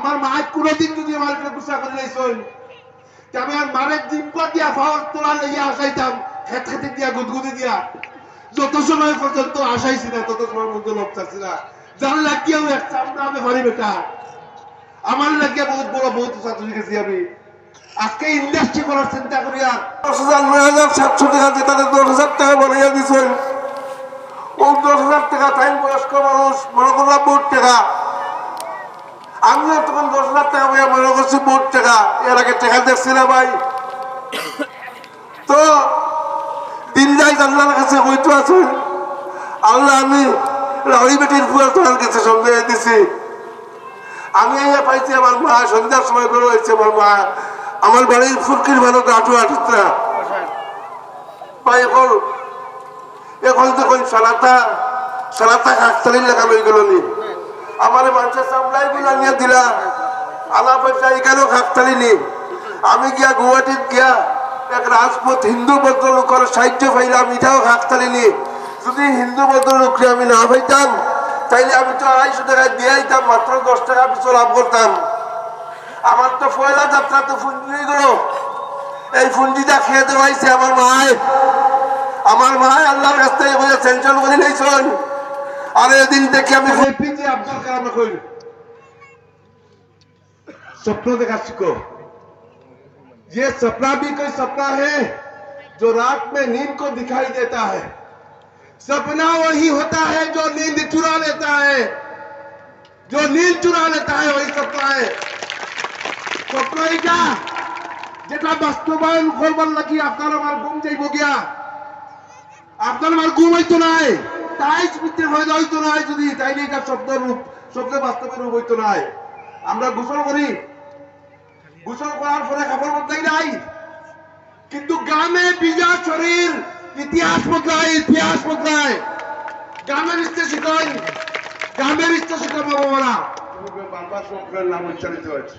আমার মা কোনোদিন যদি আমার গুসা করে লাইছই আমি আর মারে জিম্পা দিয়া ফাওয়ার তোলা লইয়া আসাইতাম, খেত খেতে দিয়া, গুদগুদি দিয়া। যত সময় পর্যন্ত আসাইছি না, তত সময় পর্যন্ত লোক চাচ্ছি না। যার লাগিয়াও এক চামড়া আমি পারি বেটা। আমার লাগিয়া বহুত বড় বহুত ছাত্র গেছি আমি। আজকে ইন্ডাস্ট্রি করার চিন্তা করি দশ হাজার, নয় হাজার, সাতশো টাকা যেটাতে দশ হাজার টাকা বানাইয়া ও দশ হাজার টাকা তাই বয়স্ক মানুষ, মনে করলাম বহুত টাকা। আমিও তখন দশ হাজার টাকা মনে করছি বহুত টাকা। এর আগে টাকা দেখছি না ভাই। তো দিন যাই আল্লাহর কাছে হইতো আছে। আল্লাহ আমি রাউরি বেটির ফুয়া তোমার কাছে সন্দেহ দিছি। আমি এই পাইছি আমার মা, সন্ধ্যার সময় করে হয়েছে আমার মা। আমার বাড়ির ফুরকির ভালো গাঠু আটুতরা ভাই, এখন এখন যখন সালাতা সালাতা কাকতালির লেখা লই গেল নি। আমার মানুষের সামলাই গুলা নিয়ে দিলা আলা পয়সা এখানেও কাকতালি নি। আমি গিয়া গুয়াহাটিত গিয়া এক রাজপথ হিন্দু বৌদ্ধ লোকের সাহিত্য পাইলাম, এটাও কাকতালি নি। যদি হিন্দু বৌদ্ধ লোককে আমি না পাইতাম, তাইলে আমি তো আড়াইশো টাকা দিয়ে আইতাম, মাত্র দশ টাকা পিছু লাভ করতাম। আমার তো পয়লা যাত্রা তো ফুঞ্জি গেল। এই ফুঞ্জিটা খেয়ে দেওয়াইছে আমার মায়। আমার মায় আল্লাহর কাছ থেকে সেন্ট্রাল করে নিয়েছেন আর এদিন থেকে আমি এপিজে আব্দুল কালাম কইল सपनों देखा सीखो ये सपना भी कोई सपना है जो रात में नींद को दिखाई देता है सपना वही होता है जो नींद चुरा लेता है जो नींद चुरा लेता है वही सपना है স্বপ্ন এটা যেটা বাস্তবায়ন করবার লাগি আপনার আমার ঘুম যাইব গিয়া আপনার আমার ঘুম হইতো নাই তাই স্মৃতি হয়ে নাই যদি তাইলে এটা শব্দ রূপ শব্দ বাস্তবের রূপ হইতো নাই। আমরা গোসল করি। গোসল করার পরে কাপড় বদলাই নাই। কিন্তু গ্রামে ইতিহাস বদলায় ইতিহাস বদলায় গ্রামের ইচ্ছে শিখাই গ্রামের ইচ্ছে শিখাই বাবা নাম উচ্চারিত হয়েছে।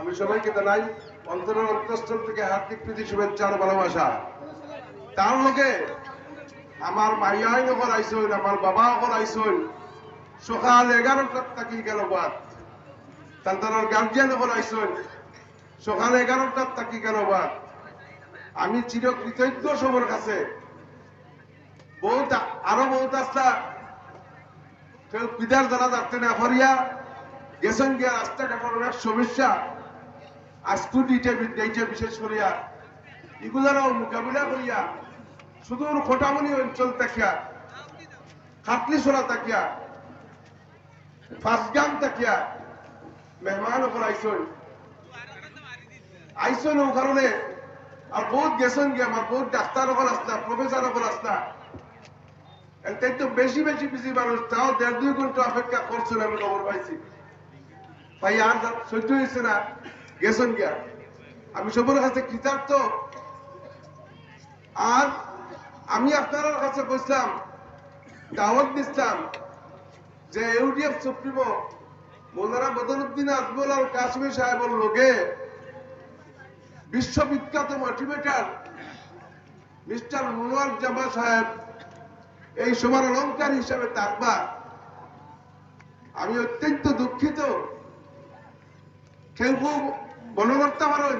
আমি সবাইকে জানাই, অন্তরের অন্তঃস্থল থেকে হার্দিক প্রীতি, শুভেচ্ছা আর ভালোবাসা। তার লগে আমার মাইয়াই নগর আমার বাবা নগর আইসইন সকাল এগারোটার থাকি গেল বাদ তাদের গার্জিয়ান আইসইন সকাল এগারোটার থাকি গেল বাদ আমি চির কৃতজ্ঞ সবার কাছে। বহুত আরও বহুত কেউ পিতার দ্বারা যাচ্ছে না ফরিয়া গেছেন গিয়া রাস্তাঘাটের অনেক সমস্যা। এইটা বিশেষ করিয়া এগুলারও মোকাবিলা করিয়া সুদূর খোটামনি অঞ্চল তাকিয়া খাটলিছড়া তাকিয়া ফাঁসগাম তাকিয়া মেহমান ওপর আইসন। আইসন ও কারণে আর বহুত গেছেন গিয়া, আমার বহুত ডাক্তার ওপর আসলা প্রফেসর ওপর আসলা তাই তো বেশি বেশি বেশি মানুষ, তাও দেড় দুই ঘণ্টা অপেক্ষা করছিল আমি খবর পাইছি। ভাই, আর সহ্য হয়েছে না। গেছেন গিয়া। আমি সবার কাছে কৃতার্থ। আর আমি আপনার কাছে বসলাম দাওয়াত দিচ্ছিলাম যে ইউডিএফ সুপ্রিমো মৌলানা বদরুদ্দিন আজমল আর কাশ্মীর সাহেবের লোকে বিশ্ববিখ্যাত মোটিভেটার মিস্টার মনোয়ার জামা সাহেব এই সবার অলঙ্কার হিসাবে থাকবা আমি অত্যন্ত দুঃখিত। কেউ কেউ মনে করতে পারেন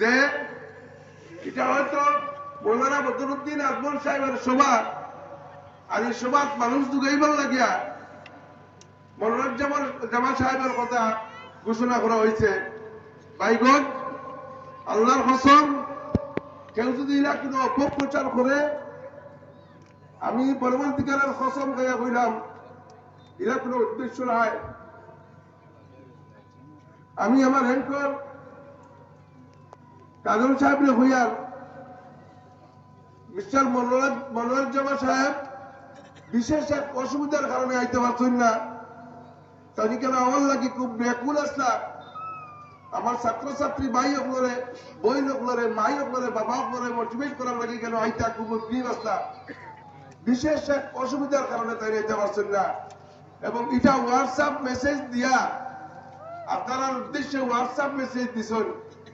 যে এটা হয়তো মৌলানা বদরুদ্দিন আজমল সাহেবের সভা আর এই সভাত মানুষ দুগাইবার লাগিয়া মনোরঞ্জন জামা সাহেবের কথা ঘোষণা করা হয়েছে। বাইগন আল্লাহর হসন কেউ যদি এরা কোনো অপপ্রচার করে, আমি পরবর্তীকালের কসম গাইয়া কইলাম এরা কোনো উদ্দেশ্য নাই। আমি আমার হ্যাঙ্কর কাজল সাহেব হইয়ার মিস্টার মনোয়ার জামা সাহেব, বিশেষ এক অসুবিধার কারণে আইতে পারছেন না। তাই কেন আমার লাগি খুব ব্যাকুল আসলা। আমার ছাত্রছাত্রী ভাই হকলরে বই হকলরে মাই হকলরে বাবা হকলরে মোটিভেট করার লাগি কেন আইতা খুব প্রিয় আসলা। বিশেষ এক অসুবিধার কারণে তাই আইতে পারছেন না। এবং এটা হোয়াটসঅ্যাপ মেসেজ দিয়া আপনার উদ্দেশ্যে হোয়াটসঅ্যাপ মেসেজ দিছেন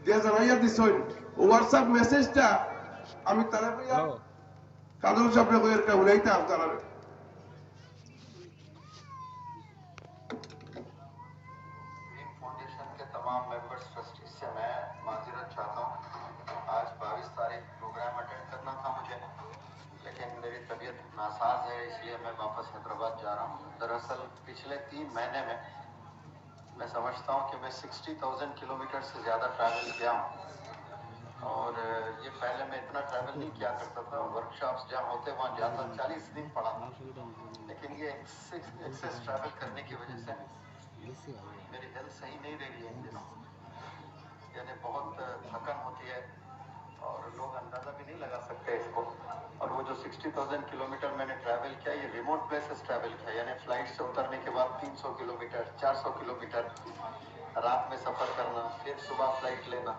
যে জানাইয়া দিছেন। হোয়াটসঅ্যাপ মেসেজটা আমি তারা ভাইয়া কাদর সাহেব একটা উড়াইতে আপনারা तमाम मेंबर्स ट्रस्टी से मैं माजरत चाहता हूँ आज बाईस तारीख प्रोग्राम अटेंड करना था मुझे लेकिन मेरी तबीयत नासाज है इसलिए मैं वापस हैदराबाद जा रहा हूँ दरअसल पिछले तीन महीने में मैं समझता हूँ कि मैं सिक्सटी थाउजेंड किलोमीटर से ज़्यादा ट्रैवल किया हूँ और ये पहले मैं इतना ट्रैवल नहीं किया करता था वर्कशॉप्स जहाँ होते वहाँ जाता चालीस दिन पड़ा लेकिन ये एक्सेस ट्रैवल करने की वजह से मेरी हेल्थ सही नहीं रही है। इन दिनों यानी बहुत थकन होती है और लोग अंदाज़ा भी नहीं लगा सकते इसको। और वो जो 60,000 किलोमीटर मैंने ट्रैवल किया ये रिमोट प्लेसेस ट्रैवल किया। यानी फ़्लाइट से उतरने के बाद 300 किलोमीटर 400 किलोमीटर रात में सफ़र करना फिर सुबह फ़्लाइट लेना।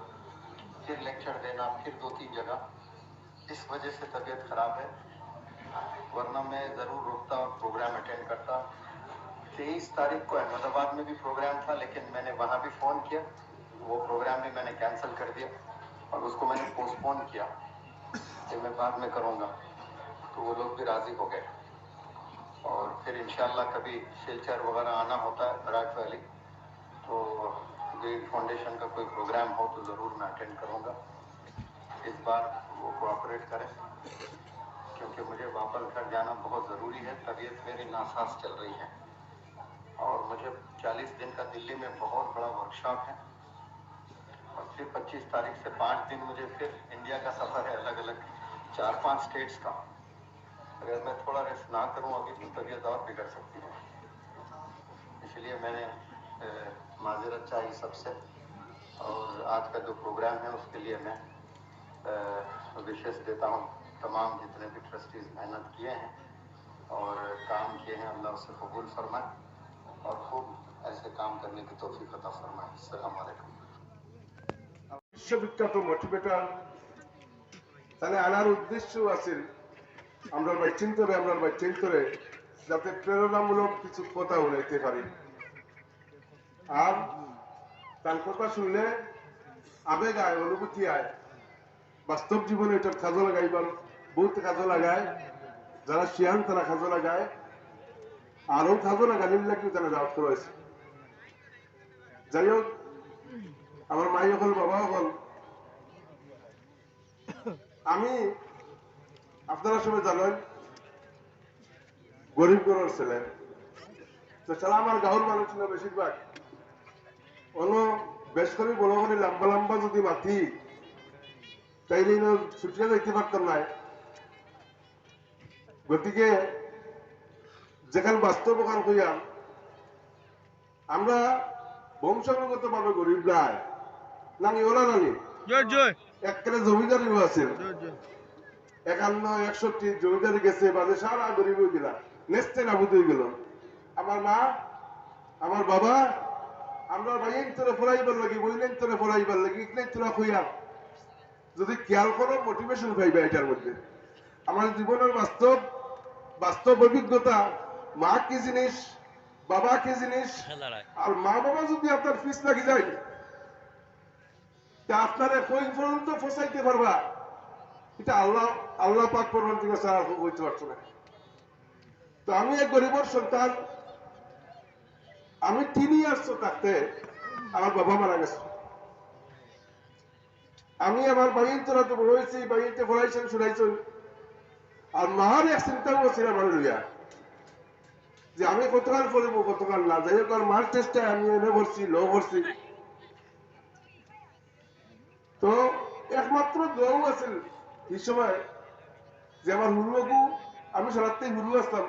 फिर लेक्चर देना, फिर दो तीन जगह। इस वजह से तबीयत खराब है, वरना मैं ज़रूर रुकता और प्रोग्राम अटेंड करता। तेईस तारीख को अहमदाबाद में भी प्रोग्राम था, लेकिन मैंने वहाँ भी फ़ोन किया। वो प्रोग्राम भी मैंने कैंसिल कर दिया और उसको मैंने पोस्टपोन किया। कि मैं बाद में करूँगा। तो वो लोग भी राज़ी हो गए। और फिर इंशाल्लाह कभी शिलचर वगैरह आना होता है विराट वैली। तो ग्रेट फाउंडेशन का कोई प्रोग्राम हो तो ज़रूर मैं अटेंड करूँगा। इस बार वो कोऑपरेट करें, क्योंकि मुझे वापस घर जाना बहुत ज़रूरी है, तबीयत मेरी नासाज चल रही है। और मुझे 40 दिन का दिल्ली में बहुत बड़ा वर्कशॉप है। और फिर 25 तारीख से पाँच दिन मुझे फिर इंडिया का सफ़र है अलग अलग चार पाँच स्टेट्स का। अगर मैं थोड़ा रेस्ट ना करूँ, अभी तो तबीयत और बिगड़ सकती है। इसलिए मैंने माजरत चाहिए सबसे और आज का जो प्रोग्राम है उसके लिए मैं विशेष देता हूँ तमाम जितने भी ट्रस्टीज मेहनत किए हैं और काम किए हैं अल्लाह उसे कबूल फरमाए और खूब ऐसे काम करने की तोफ़ी अता फरमाए अस्सलाम वालेकुम বিশ্ববিখ্যাত মোটিভেটার তাহলে আনার উদ্দেশ্য আছে আমরা বাইচিন্তরে আমরা বাইচিন্তরে যাতে প্রেরণামূলক কিছু কথা উনাইতে পারি আর তার কথা শুনলে আবেগ আয় অনুভূতি আয় বাস্তব জীবনে এটা কাজে লাগাইবার বহুত কাজে লাগায় যারা শিয়ান তারা কাজে লাগায় আরও কাজে লাগানির লাগবে তারা দাওয়াত করেছে যাই হোক আমার মাই হল বাবা হল আমি আপনারা সবাই জানেন গরিব ঘরের ছেলে। তো তারা আমার গাঁর মানুষ ছিল বেশিরভাগ অন্য বেশ করে বড় করে লম্বা লম্বা যদি তাইলে ছুটিয়ে যাইতে পারতাম না। গতিকে যেখানে বাস্তব হইয়াম আমরা বংশানুগত ভাবে গরিব নাই। নানি ওরা নানি। এককালে জমিদারিও আছে একান্ন একষট্টি জমিদারি গেছে বাজে সারা গরিব হয়ে গেলা নেস্তে নাবুদ হয়ে গেল আমার মা আমার বাবা আমরা ভাইয়ের তোরে ফলাইবার লাগি বইলেন তোরে ফলাইবার লাগি ইকলেন তোরা খুইয়া যদি খেয়াল করো মোটিভেশন পাইবে এটার মধ্যে। আমার জীবনের বাস্তব বাস্তব অভিজ্ঞতা মা কি জিনিস বাবা কি জিনিস আর মা বাবা যদি আপনার ফিস লাগি যায় তা আপনারা কই পর্যন্ত ফসাইতে পারবা? এটা আল্লাহ আল্লাহ পাক ছাড়া হইতে পারছ না। তো আমি এক গরিবর সন্তান আমি তিন ইয়ার্স থাকতে আমার বাবা মারা গেছে। আমি আমার বাড়ির তোরা তো বড় বাড়িতে পড়াইছেন শুনাইছেন আর মার এক চিন্তাও ছিল আমার লইয়া, যে আমি কতকাল পড়িব, কতকাল না। যাই হোক, আর মার চেষ্টায় আমি এনে ভরছি লো ভরছি। তো একমাত্র দোয়াও আছিল এই সময় যে আমার হুরুবাবু আমি সারাতেই হুরু আসতাম।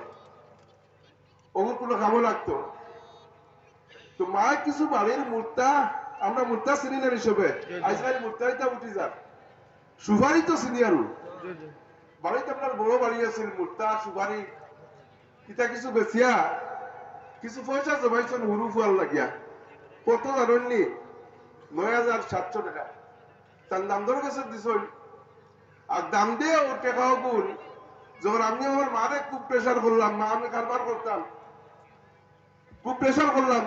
ওগুলো কোনো কামও লাগতো। তো মা কিছু বাড়ির মূর্তা আমরা মূর্তা চিনি না হিসেবে আজকাল মূর্তাইটা উঠি যাক। সুপারি তো চিনি আর বাড়িতে আপনার বড় বাড়ি আছিল মূর্তা সুপারি। কিতা কিছু বেচিয়া কিছু পয়সা জমাইছেন হুরু ফুয়াল লাগিয়া। কত জানেননি নয় হাজার সাতশো টাকা। তার দাম ধরে কাছে দিছই। আর দাম দিয়ে ও টাকাও গুণ। যখন আমি আমার মারে খুব প্রেশার করলাম মা আমি কারবার করতাম। খুব প্রেশার করলাম।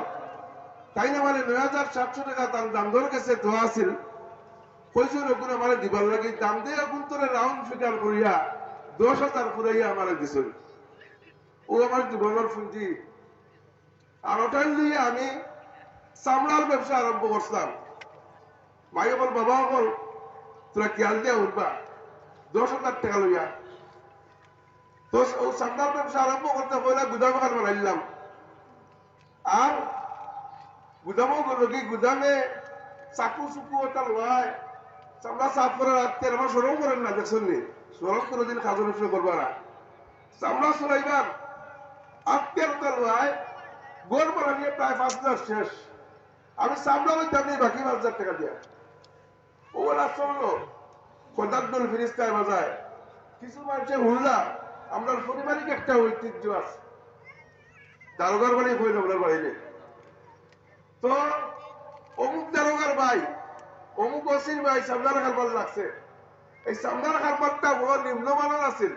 তাই না মানে নয় হাজার সাতশো টাকা তার দাম ধরে কইছে ওগুলো দিবার লাগে। দাম দিয়ে তোরে রাউন্ড ফিগার করিয়া দশ হাজার ফুরাইয়া আমার দিছই ও আমার আর ওটাই আমি চামড়ার ব্যবসা আরম্ভ করছিলাম। মাই বল, বাবা বল, তোরা খেয়াল দিয়া উঠবা। দশ হাজার টাকা লইয়া। তো ও চামড়ার ব্যবসা আরম্ভ করতে খান বানাইলাম। আর গুদামও কি গুদামে চাকু চুকু ওটা লয়। চামড়া সাফ করে রাখতে আমার সরম করেন না দেখছেন নি? সরম করে দিন কাজের ব্যবসা করবা না। চামড়া চলাইবার আত্মের ওটা লয়। গোল বানানিয়ে প্রায় পাঁচ হাজার শেষ। আমি চামড়া লইতাম নেই বাকি পাঁচ হাজার টাকা দিয়া। ও বলা চলল কদাদ্দুল ফিরিস্তায় বাজায় কিছু মানুষের হুল্লা আমরা পারিবারিক একটা ঐতিহ্য আছে। দারোগার বাড়ি হইল ওনার বাড়িতে তো অমুক দারোগার ভাই, অমুক অসির ভাই সামদার খারবার লাগছে। এই সামদার খারবারটা বড় নিম্নমানের আছিল।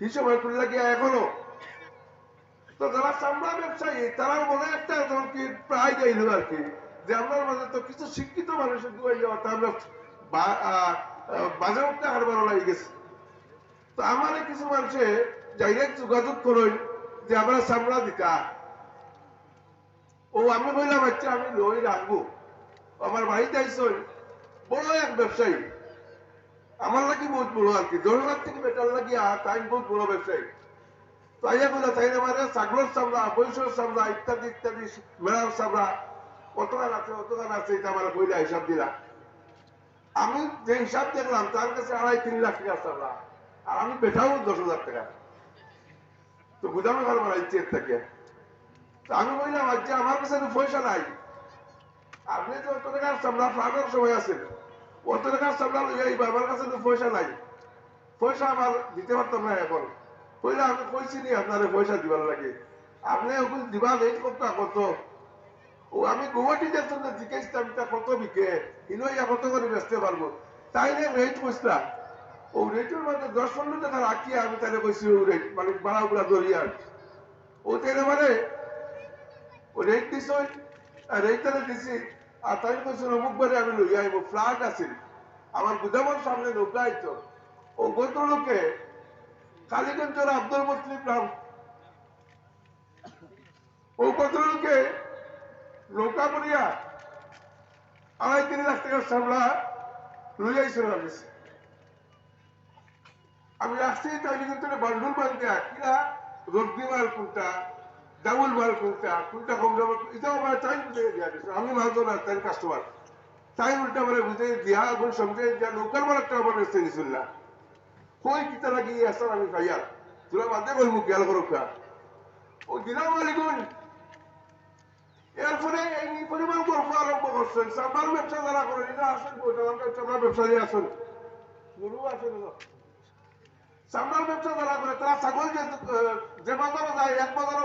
হিসেবে তুললে গিয়া এখনও? তো যারা চামড়া ব্যবসায়ী, তারা মনে একটা কি প্রায় গাইল আর কি, যে আমার মাঝে তো কিছু শিক্ষিত মানুষের দুয়াই যাওয়া, তা আমরা বাজে উঠতে হারবার লাগে গেছে। তো আমার কিছু মানুষে ডাইরেক্ট যোগাযোগ করুন যে আমরা চামড়া দিতা ও আমি বললাম আচ্ছা আমি লই রাখব। আমার বাড়িতে আইসই বড় এক ব্যবসায়ী। আমার লাগি বহুত বড় আর কি। হাজার থেকে বেটার লাগি, আর তাই বহুত বড় ব্যবসায়ী। তাইয়া বলে তাই আমার ছাগলের চামড়া বৈশর চামড়া, ইত্যাদি ইত্যাদি, মেলার চামড়া কতখান আছে কতখান আছে, এটা আমার কইলা হিসাব দিলা। আমি যে হিসাব দেখলাম, তার কাছে আড়াই, তিন লাখ টাকা চামড়া। আর আমি বেটাও দশ হাজার টাকা তো গুদামে ঘর বানাইছি এর থেকে। আমি বললাম আজকে আমার কাছে পয়সা নাই। আপনি তো অত টাকার চামড়া ফ্লাটের সময় আছেন। অত চামড়া লইয়া আইবা, আমার কাছে তো পয়সা নাই। পয়সা আমার দিতে পারতাম না এখন। কইলে আমি কইছি নি আপনারে পয়সা দিবার লাগে। আপনি ওগুলো দিবা লেট করতে কত ও আমি গুয়াহাটি যাচ্ছেন না জিজ্ঞেসতাম তা কত বিকে? ইনো ইয়া কত করে বেচতে পারব? তাই নিয়ে রেট কইসলা ও রেটের মধ্যে দশ পনেরো টাকা রাখিয়া আমি তাহলে কইছি ও রেট মানে বাড়াগুলা ধরিয়া ও তাহলে মানে রেট দিছ রেট তাহলে দিছি আর তাই কইছিল অমুক বারে আমি লইয়া আইব, ফ্ল্যাট আছিল আমার গুদামের সামনে নৌকা আইতো। ও ভদ্রলোকে কালীগঞ্জের আব্দুল মুসলিম নাম। ও ভদ্রলোকে নৌকা পড়িয়া আড়াই তিন লাখ টাকার সামলা লইয়াইছিল আমি আমি আসছি, তাই কিন্তু বান্ডুল বান্ধে কিরা রদ্দি মাল কোনটা? ডাবল মাল কোনটা কোনটা কম ডাবল এটাও আমার টাইম বুঝে দিয়া আমি মালতো না তাই কাস্টমার তাই উল্টা মানে বুঝে দিয়া এবং সঙ্গে যা নৌকার মালটা আমার এসে গেছিল না। কই কিতা লাগি আসর আমি খাইয়া তোরা বাদে বলব গেল করো ও দিলাম আলাইকুম এরপরে এই পরিমাণ গল্প আরম্ভ করছেন চামড়ার ব্যবসা যারা করে এটা আসেন চামড়ার ব্যবসায়ী আসেন গুরু আসেন। চামড়ার ব্যবসা যারা করে তারা ছাগল যে বাজারে যায় এক বাজারে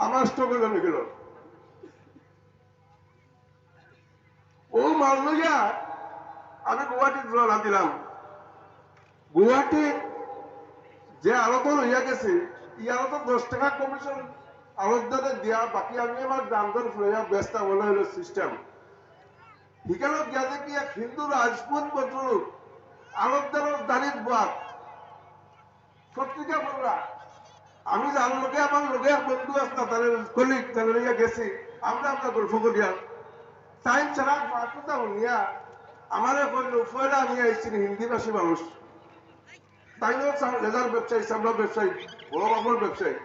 আমার স্টকে জমে গেল ও মাল লইয়া আমি গুয়াহাটি রওনা দিলাম গুয়াহাটি যে আলোচন হইয়া গেছে ই আলোচন দশ টাকা কমিশন আলোচনাতে দিয়া বাকি আমি আমার দাম দর ফুরাইয়া ব্যস্ত বলে হলো সিস্টেম হিকালত গিয়া যে কি এক হিন্দু রাজপুত ভদ্রলোক আলোচনার দাঁড়িয়ে বাদ পত্রিকা পড়লা আমি যার লোকে আমার লোকে বন্ধু আসতাম তাদের কলিগ তাদের গেছি। আমরা আমরা গল্প করিয়া টাইম ছাড়া মাতুতা শুনিয়া আমারে আমি আইছি হিন্দি ভাষী মানুষ। তাইও লেজার ব্যবসায়ী চামড়া ব্যবসায়ী বড় বাবুর ব্যবসায়ী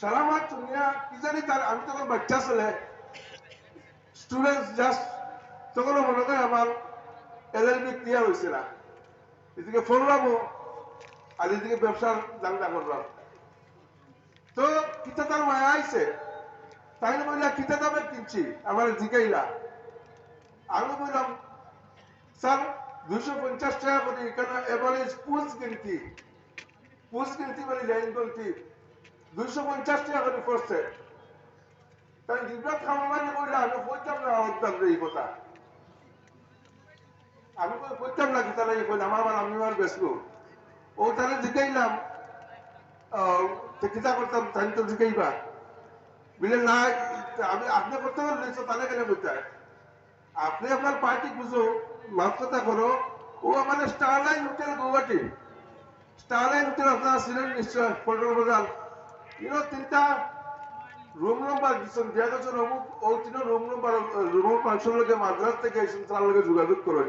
সারা মাস শুনিয়া কি জানি তার আমি তখন বাচ্চা ছেলে স্টুডেন্ট জাস্ট তখন মনে করে আমার এল এল বি ক্লিয়ার হয়েছে না এদিকে ফোনলামো আর এদিকে ব্যবসার তো কিতা মায়া আইছে? তাই বললা, কিতা দামে কিনছি? আমার জিগাইলা। আমি বললাম, স্যার পঞ্চাশ টাকা করে এভারেজ পুষ গিনতি মানে লাইন পঞ্চাশ টাকা করে পড়ছে। তাই জিব্রাত খামাবানি কইলে আমি কইতাম না হতাম এই কথা। আমি কইতাম না কি তারা এই কইলে আমার বার আমি আর বেসবো ও তারা জিগাইলাম। কিতা করতাম তাই তো জিগাইবা। না, আমি আপনি করতে তাহলে কেন হয়? আপনি আপনার পার্টি বুঝো, মাফ কথা করো ও আমাদের Starline hotel Gauhati Starline hotel আপনারা ছিলেন নিশ্চয় ইনো তিনটা রুম নম্বর দিচ্ছেন দিয়া গেছেন অমুক, ও তিন রুম নম্বর রুমের মানুষের লগে মাদ্রাস থেকে এসেছেন তার লগে যোগাযোগ করেন।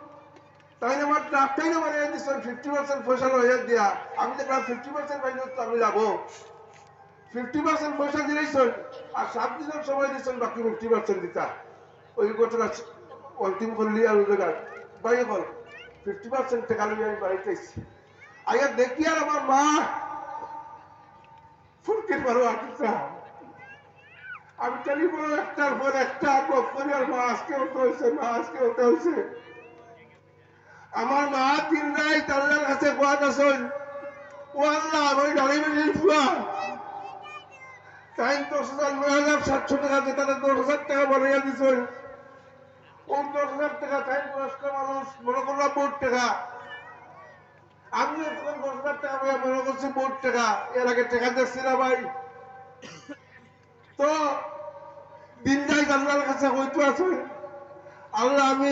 তাই আমার ড্রাফটাই না বানাইয়া দিছিল ফিফটি পার্সেন্ট পয়সা লইয়া দিয়া। আমি দেখলাম ফিফটি পার্সেন্ট পাইলে আমি যাব। ফিফটি পার্সেন্ট পয়সা দিলেইছেন আর সাত দিনের সময় দিচ্ছেন বাকি ফিফটি পার্সেন্ট দিতা। ওই ঘটনা অন্তিম করলি আর রোজগার বাইরে বল ফিফটি পার্সেন্ট টাকা লিয়ে আমি বাড়িতে এসেছি আগে দেখি আর আমার মা ফুলকির বারো আটটা আমি টেলিফোন একটার পর একটা গপ করি আর মা আজকে হতে হয়েছে মা আজকে হতে হয়েছে আমার মা তিন রায় তার কাছে গোয়াত আসেন ও আল্লাহ আমি বেরিয়ে ফুয়া তাই দশ হাজার, নয় হাজার, সাতশো টাকা যেটা দশ হাজার টাকা বানাইয়া ওই দশ হাজার টাকা? বয়স্ক মানুষ, মনে করলাম টাকা। আমি দশ হাজার টাকা মনে করছি বোর্ড টাকা। এর আগে টাকা দেখছি না ভাই। তো দিন যাই আল্লাহর কাছে হইতো আছে, আল্লাহ আমি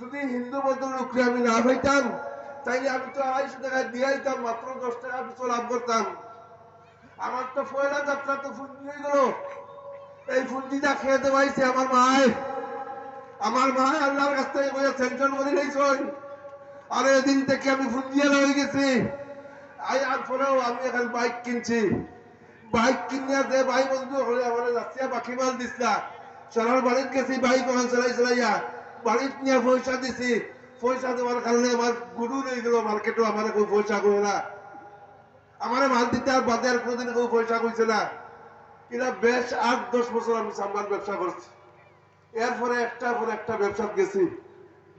যদি হিন্দু বৌদ্ধ লোককে আমি না পাইতাম তাইলে আমি তো আড়াইশো টাকা দিয়াইতাম মাত্র দশ টাকা পিছু লাভ করতাম। আমার তো পয়লা যাত্রা তো ফুন্দি হয়ে গেল। এই ফুন্দিটা খেতে পাইছে আমার মায়। আমার মা আল্লাহর কাছ থেকে বলে সেন্টন করে নিয়েছেন আর এদিন থেকে আমি ফুন্দিয়াল হয়ে গেছি। আই, আর পরেও আমি এখন বাইক কিনছি। বাইক কিনিয়া দে ভাই বন্ধু হলে আমার যাচ্ছি, বাকি মাল দিছিলা সোনার বাড়িত গেছি, বাইক ওখান চালাই চালাইয়া। নিয়ে পয়সা দিছি। পয়সা দেওয়ার কারণে আমার গুরু রয়ে গেল মার্কেটও আমার কেউ পয়সা করে না। আমার মাল দিতে আর বাদে আর কোনোদিন কেউ পয়সা কইছে না। বেশ আট, দশ বছর আমি সামলার ব্যবসা করছি। এরপরে একটা পরে একটা ব্যবসা গেছি,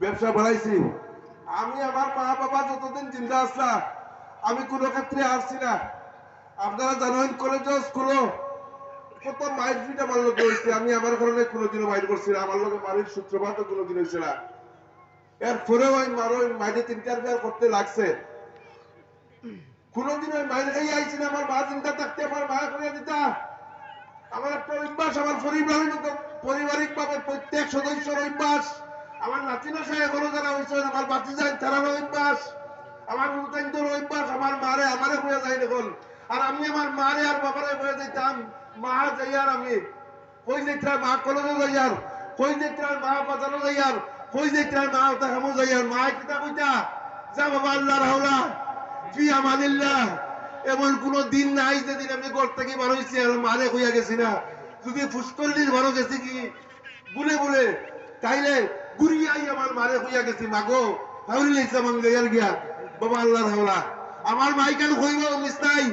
ব্যবসা বাড়াইছি। আমি আমার মা বাবা যতদিন জিন্দা আসলা আমি কোনো ক্ষেত্রে আসছি না। আপনারা জানেন কলেজ স্কুলও কত মাইল ফিট আমার লোক হয়েছে, আমি আমার কারণে কোনোদিনও মাইল করছি না, আমার লোকের মারির সূত্রপাতও কোনোদিন হয়েছে না। এরপরেও আমি মারো মাইলে তিন চার বিয়ার করতে লাগছে। কোনোদিন ওই মাইল খাই আইছি না, আমার মা চিন্তা থাকতে, আমার মা করে দিতা, আমার একটা অভ্যাস, আমার পরিবারের মতো পারিবারিক ভাবে প্রত্যেক সদস্যর অভ্যাস। আমার নাতি নাসায় এখনও যারা হয়েছে, আমার বাতি যায় তারা অভ্যাস। আমার উতান্তর অভ্যাস, আমার মারে, আমারে হয়ে যায় দেখুন। আর আমি আমার মারে আর বাবারে হয়ে যাইতাম মা যাইয়ার আমি। কই যাইতাম মা কলেজে যাইয়ার কই যাইতাম মা বাজারও যাইয়ার কই যাইতাম মা ওটা হামু যাইয়ার মা কিতা কইতা? যা বাবা আল্লাহর হাওলা। ফি আমানিল্লাহ। এমন কোন দিন নাই যেদিন আমি ঘর থেকে বার হয়েছি আর মারে হইয়া গেছি না। যদি ফুসকল্লির বড় গেছি কি? বলে বলে। তাইলে গুড়িয়াই আমার মারে হইয়া গেছি মাগো হাউরি লাইছিলাম আমি লইয়ার গিয়া বাবা আল্লাহর হাওলা। আমার মাইকান হইব মিস নাই।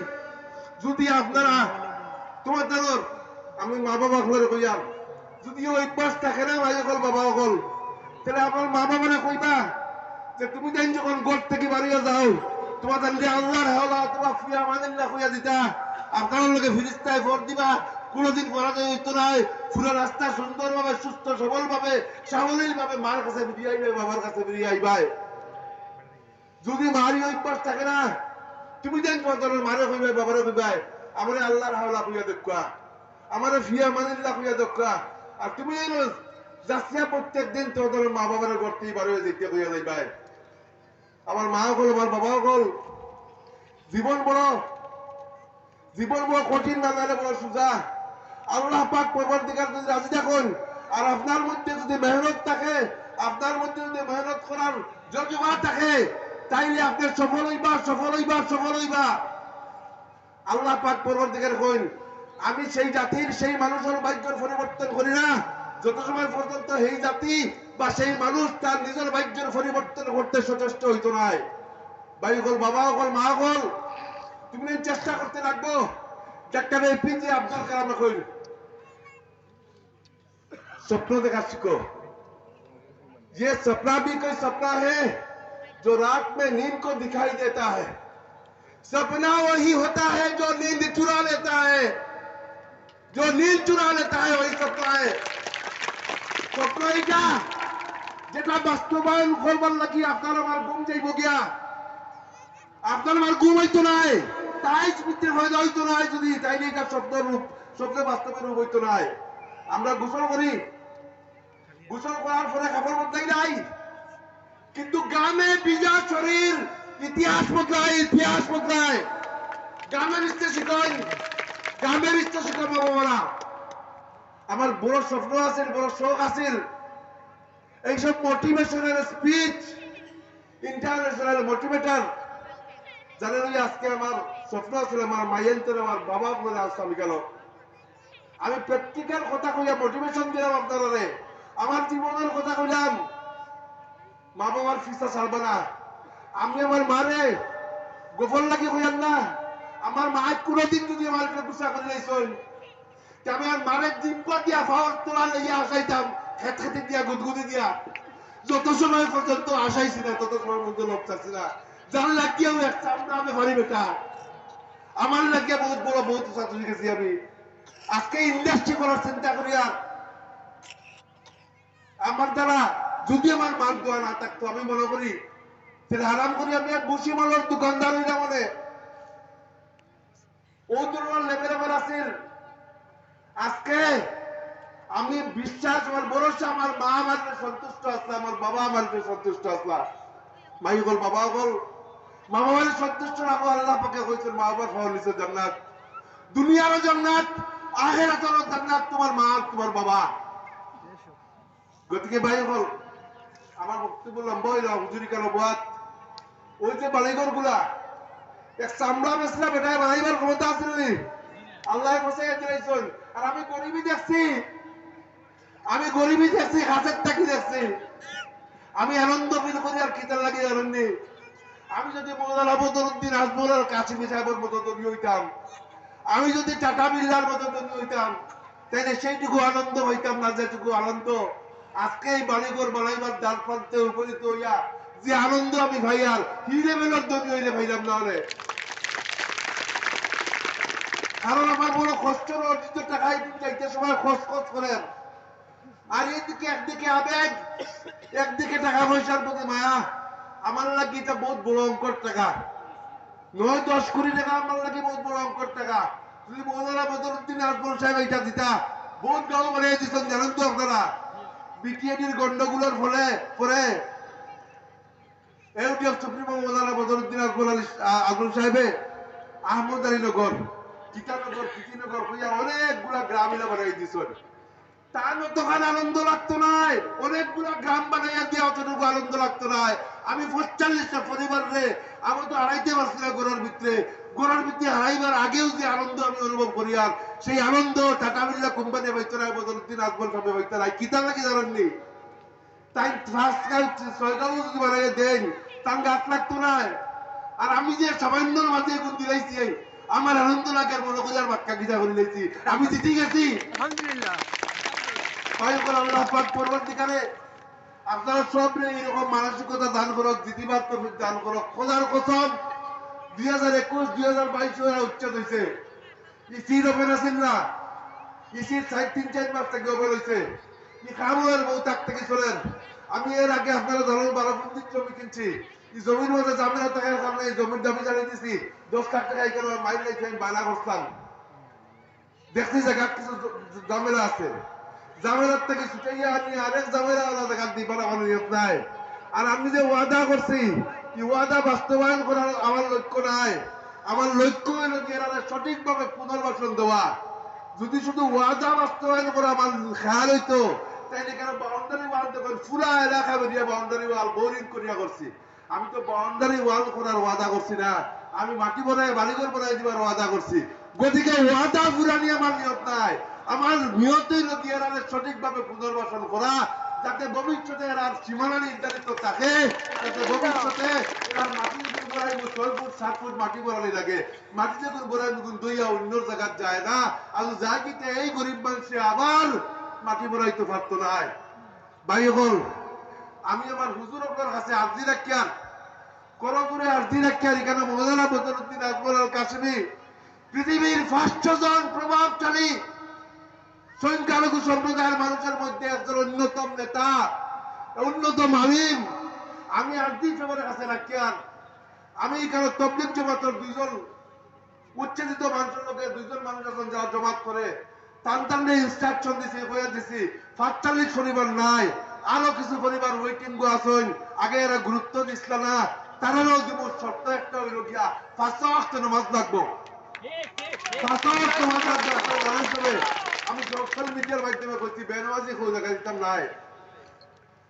যদি আপনারা তোমাদের আমি মা বাবা ঘরে কইয়াম যদি অভ্যাস থাকে না, ভাই অকল বাবা অকল। তাহলে আমার মা বাবারা কইবা যে তুমি জান যখন গোট থেকে বাড়িয়ে যাও, তোমার জানলে আল্লাহর হাওলা, তোমার ফিয়া মানিল্লা কইয়া দিতা। আপনার লোকে ফিরিস্তায় ভোট দিবা, কোনোদিন পরাজয় হইতো নাই পুরো রাস্তা সুন্দরভাবে, সুস্থ সবল ভাবে সাবলীল ভাবে মার কাছে বেরিয়ে আইবে, বাবার কাছে বেরিয়ে আইবাই। যদি মারি অভ্যাস থাকে না, তুমি জান তোমার মারে কইবে, বাবারে কইবাই। আমারে আল্লাহর হাওলা কইয়া দেখা আমারে ফিয়া মানিল্লা কইয়া দেখা আর তুমি যাচ্ছিয়া প্রত্যেক দিন তোদের মা বাবার গড়তেই বার হয়ে যেতে কইয়া যাইবাই। আমার মা হল, আমার বাবা হল। জীবন বড়। জীবন বড় কঠিন না, নাহলে বড় সুজা। আল্লাহ পাক পরবর্তীকার যদি রাজি থাকুন, আর আপনার মধ্যে যদি মেহনত থাকে, আপনার মধ্যে যদি মেহনত করার যোগ্যতা থাকে, তাইলে আপনি সফল হইবা সফল হইবা সফল হইবা। আল্লাহ পাক পরবর্তীকার কইন আমি সেই জাতির সেই মানুষের ভাগ্যের পরিবর্তন করি না যত সময় পর্যন্ত সেই জাতি বা সেই মানুষ তার নিজের ভাগ্যের পরিবর্তন করতে সচেষ্ট হইতো নাই ভাই হল বাবা হল মা হল তুমি চেষ্টা করতে লাগবো ডাক্তার এপিজে আব্দুল কালাম কইল सपनों देखा सीखो ये सपना भी कोई सपना है जो रात में नींद को दिखाई देता है सपना वही होता है जो नींद चुरा लेता है जो नींद चुरा लेता है वही सपना है স্বপ্ন এইটা যেটা বাস্তবায়ন করবার লাগি আপনার আমার ঘুম যাইব গিয়া আপনার আমার ঘুম হইতো নাই তাই স্মৃতির হয়ে হইতো নাই যদি তাইলে এটা স্বপ্ন রূপ স্বপ্নে বাস্তবের রূপ হইতো নাই আমরা গোসল করি গোসল করার পরে কাপড় বদলাই নাই কিন্তু গ্রামে বিজা শরীর ইতিহাস বদলায় ইতিহাস বদলায় গ্রামের ইচ্ছে শিখাই গ্রামের ইচ্ছে শিখাই বাবা মারা আমার বড় স্বপ্ন আছে বড় শখ আছে এইসব মোটিভেশনাল স্পিচ ইন্টারন্যাশনাল মোটিভেটার জানেন আজকে আমার স্বপ্ন আছে আমার মাইয়ের আমার বাবা বলে আসতে আমি গেল আমি প্র্যাকটিক্যাল কথা কইয়া মোটিভেশন দিলাম আপনারা আমার জীবনের কথা কইলাম মা বাবার ফিসা ছাড়বে না। আমি আমার মারে গোপন লাগি কইলাম না, আমার মা কোনোদিন যদি আমার গুসা করে লাইছন আমি আর মারে জিম্পা দিয়া ফাওয়ার তোলা লইয়া আসাইতাম খেত খেতে দিয়া, গুদগুদি দিয়া। যত সময় পর্যন্ত আসাইছি না, তত সময় পর্যন্ত লোক চাচ্ছি না। যার লাগিয়া এক চামড়া আমি পারি বেটা। আমার লাগিয়া বহুত বড় বহুত ছাত্র শিখেছি আমি। আজকে ইন্ডাস্ট্রি করার চিন্তা করি আর। আমার দ্বারা যদি আমার মান দেওয়া না থাকতো, আমি মনে করি তাহলে আরাম করি আমি এক বসি মালের দোকানদার মানে ও ধরনের লেভেল আমার আছিল আজকে আমি বিশ্বাস আমার ভরসা আমার মা আমার সন্তুষ্ট আসলা আমার বাবা আমার সন্তুষ্ট আসলা মাই গল বাবা গল মা বাবার সন্তুষ্ট রাখো আল্লাহ পাকে কইছেন মা বাবার ফল নিছে জান্নাত দুনিয়ারও জান্নাত আখেরাতেরও জান্নাত তোমার মা আর তোমার বাবা গতিকে ভাই হল আমার বক্তব্য লম্বা হইল হুজুরি কেন বাত ওই যে বালিগরগুলা চামড়া বেসলা বেটায় বানাইবার ক্ষমতা আছিল নি আল্লাহ আর আমি গরিবই দেখছি, আমি গরিবই দেখছি, হাতের টাকি দেখছি। আমি আনন্দ ফিল করি, আর কিতার লাগি আনন্দ আমি যদি মতো দলীয় হইতাম, আমি যদি টাটা বিল্লার মতো দলীয় হইতাম তাহলে সেইটুকু আনন্দ হইতাম না, যেটুকু আনন্দ। আজকে এই বাড়িঘর বানাইবার দ্বার প্রান্তে উপনীত হইয়া যে আনন্দ আমি ভাইয়ার। হিরে মেলার দলীয় হইলে ভাইলাম না হলে। কারণ আমার বড় কষ্ট অর্জিত টাকা চাইতে সময় খরচ খরচ করেন। আর এইদিকে একদিকে আবেগ, একদিকে টাকা পয়সার প্রতি মায়া। আমার লাগি এটা বহুত বড় অঙ্কর টাকা। নয়, দশ কোটি টাকা আমার লাগি বহুত বড় অঙ্কর টাকা। যদি মৌলানা বদরুদ্দিন আজমল সাহেব এটা দিতা। বহুত গাঁও বানিয়ে দিচ্ছেন জানেন তো আপনারা? বিটিএডির গন্ডগুলোর ফলে, পরে বদরুদ্দিন বানাইয়া আমি পঁয়তাল্লিশটা পরিবারে আমি তো হারাইতে পারছি না গোড়ার ভিতরে। গোড়ার ভিতরে হারাইবার আগেও যে আনন্দ আমি অনুভব করি আর, সেই আনন্দ টাটা বিড়লা কোম্পানি বাইতে নাই বদলুদ্দিন আকবর সাহেব বাইতে নাই। কিতা জানাননি? তাই ফার্স্ট কাল ছয়টাও যদি বানাই দেন তার গাছ লাগতো না আর আমি যে সামান্যর মাঝে এখন দিলাইছি আমার আনন্দ লাগার মনে আর বাক্কা গিজা করে লাইছি আমি জিতে গেছি। আলহামদুলিল্লাহ। আল্লাহ পাক পরবর্তীকালে আপনারা সব এরকম মানসিকতা দান করো দিদিবাদ তৌফিক দান করো খোদার কসম দুই হাজার একুশ দুই হাজার বাইশ উচ্ছেদ হয়েছে ইসির ওপেন আছেন না? ইসির সাড়ে তিন চার মাস থেকে ওপেন হয়েছে ই খামুয়ের বউ তাক থেকে চলেন। আমি এর আগে আপনারা ধরুন বারো ফুটির জমি কিনছি জমির মধ্যে জামিনা টাকার কারণে জমির দাবি জানিয়ে দিছি, দশ লাখ টাকা এখানে মাইল লাইছে আমি বানা করতাম দেখছি জায়গা কিছু ঝামেলা আছে। ঝামেলার থেকে ছুটাইয়া আমি আরেক ঝামেলা আলাদা দেখা দিবার আমার নিয়ত নাই। আর আমি যে ওয়াদা করছি, এই ওয়াদা বাস্তবায়ন করার আমার লক্ষ্য নাই। আমার লক্ষ্য হলো এরা সঠিকভাবে পুনর্বাসন দেওয়া। যদি শুধু ওয়াদা বাস্তবায়ন করা আমার খেয়াল হইতো তাইলে কেন বাউন্ডারি ওয়াল পুরা এলাকা বেরিয়ে বাউন্ডারি ওয়াল বোরিং করিয়া করছি। আমি তো বাউন্ডারি ওয়াল করার ওয়াদা করছি না। আমি মাটি বাড়িঘর বনাই দিবার ওয়াদা করছি। গতিকে ওয়াদা পুরানি আমার নিয়ত নাই। আমার নিয়তই নদী এরারে সঠিকভাবে পুনর্বাসন করা, যাতে ভবিষ্যতে এরা সীমানা নির্ধারিত থাকে, যাতে ভবিষ্যতে এরা মাটি ছয় ফুট, সাত ফুট মাটি বড়ানি লাগে। মাটি যখন যখন দইয়া অন্য জায়গার যায় না আর যা কিতে এই গরিব মানুষে আবার মাটি বড়াইতে পারতো না ভাই হল আমি আমার হুজুর আপনার কাছে আর্জি রাখিয়ান করজুরে আর্জি রাখিয়ান এখানে মৌলানা বদরুদ্দিন আকবর আল কাশ্মী পৃথিবীর ফার্স্ট জন প্রভাবশালী সংখ্যালঘু সম্প্রদায়ের মানুষের মধ্যে একজন অন্যতম নেতা, অন্যতম আলিম আমি আর্জি সবার কাছে রাখিয়ান আমি এখানে তবলিক জমাতের দুইজন উচ্ছেদিত মানুষের লোকে দুইজন মানুষ যখন যারা জমাত করে টান ইনস্ট্রাকশন দিছি হয়ে দিছি পাঁচচল্লিশ পরিবার নাই, আরও কিছু পরিবার ওয়েটিং গো আসুন আগে এরা গুরুত্ব দিছিল না তারাও দিব শর্ত একটা হইল গিয়া পাঁচ ওয়াক্ত নামাজ লাগবো পাঁচ ওয়াক্ত নামাজ লাগবে আমি সোশ্যাল মিডিয়ার মাধ্যমে করছি বেনওয়াজি খুব জায়গা দিতাম নাই।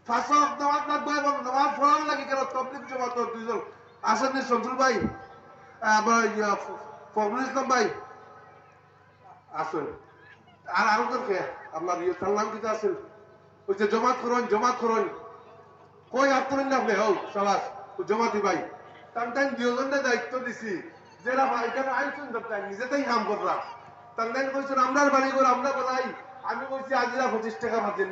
পাঁচ ওয়াক্ত নামাজ লাগবে এবং নামাজ পড়ার লাগে কেন তবলিক জমাত দুইজন আসেন শমসুল ভাই আবার ফখরুল ইসলাম ভাই? আসুন আর আরও আপনার ইয়ে তার নাম কিটা আছেন ওই যে জমাত করুন জমাত করুন কই আপনার না আপনি? হোক সবাস জমাতি ভাই। তার তাই দুজনের দায়িত্ব দিছি। যারা ভাই এখানে আইসুন তাই নিজেতেই কাম করলাম তার তাই কইছেন, আমরার বাড়ি করে আমরা বলাই। আমি কইছি, আজিরা পঁচিশ টাকা ভাজেন।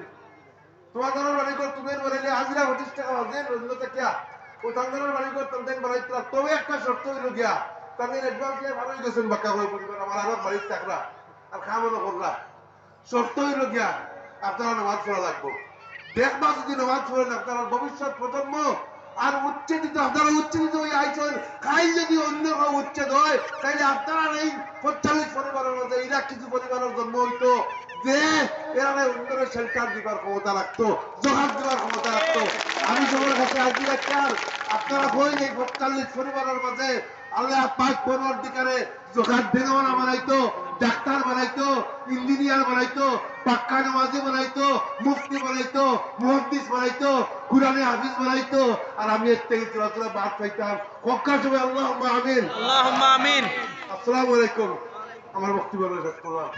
তোমাদের বাড়ি করে তুমি বলাইলে, আজিরা পঁচিশ টাকা ভাজেন অন্যটা কিয়া ও তাদের বাড়ি করে তাদের বাড়ি তবে একটা শর্ত হইল গিয়া। তাদের অ্যাডভান্স দিয়ে ভালোই গেছেন, বাক্কা করে পরিবার, আমার আরও বাড়ির চাকরা। আর খাওয়ানো করলা। শর্ত হইল গিয়া আপনারা নামাজ পড়া লাগবো। দেখবা যদি নামাজ পড়েন আপনারা ভবিষ্যৎ প্রজন্ম, আর উচ্ছেদিত, আপনারা উচ্ছেদিত হয়ে আইছেন খাই যদি অন্য কেউ উচ্ছেদ হয়, তাইলে আপনারা এই পঁয়তাল্লিশ পরিবারের মধ্যে এরা কিছু পরিবারের জন্ম হইতো। যে এরা অন্যের শেল্টার দিবার ক্ষমতা রাখতো জহাজ দিবার ক্ষমতা রাখতো। আমি সবার কাছে আজি রাখার আপনারা হই এই পঁয়তাল্লিশ পরিবারের মাঝে আল্লাহ পাঁচ পাক পরবর্তীকালে জোগাড় দেনওয়ালা বানাইতো। ডাক্তার বানাইতো ইঞ্জিনিয়ার বানাইতো পাক্কা নামাজি বানাইতো মুফতি বানাইতো মুহদ্দিস বানাইতো কুরআনে হাফিজ বানাইতো। আর আমি এর থেকে তোরা বাদ পাইতাম। কক্কা সবাই আল্লাহ আমিন। আল্লাহুম্মা আমিন। আসসালামু আলাইকুম। আমার বক্তব্য শেষ করলাম।